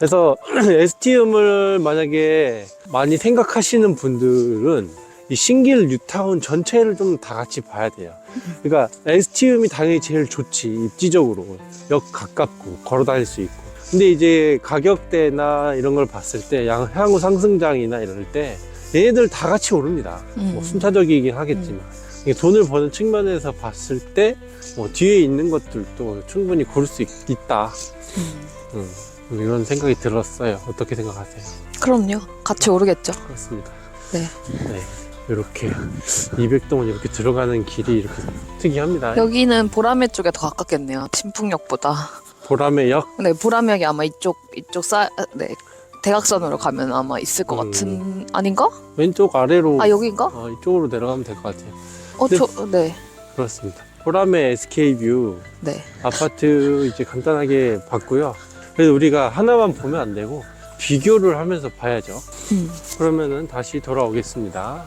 그래서 ST음을 만약에 많이 생각하시는 분들은 이 신길 뉴타운 전체를 좀 다 같이 봐야 돼요. 그러니까 ST음이 당연히 제일 좋지 입지적으로 역 가깝고 걸어 다닐 수 있고. 근데 이제 가격대나 이런 걸 봤을 때 양- 향후 상승장이나 이럴 때 얘네들 다 같이 오릅니다. 음. 뭐 순차적이긴 하겠지만 이게 돈을 버는 측면에서 봤을 때 뭐 뒤에 있는 것들도 충분히 고를 수 있, 다 음. 음, 이런 생각이 들었어요. 어떻게 생각하세요? 그럼요. 같이 오르겠죠. 그렇습니다. 네. 네. 이렇게 200동은 이렇게 들어가는 길이 이렇게 특이합니다. 여기는 보라매 쪽에 더 가깝겠네요. 진풍역보다. 보람의 역 네, 보라매역이 아마 이쪽 이쪽 사 네. 대각선으로 가면 아마 있을 것 음. 같은 아닌가? 왼쪽 아래로 아 여긴가? 어, 이쪽으로 내려가면 될 것 같아요. 어, 네. 저 네. 그렇습니다. 보람의 SK뷰 네. 아파트 이제 간단하게 봤고요. 그래서 우리가 하나만 보면 안 되고 비교를 하면서 봐야죠. 음. 그러면은 다시 돌아오겠습니다.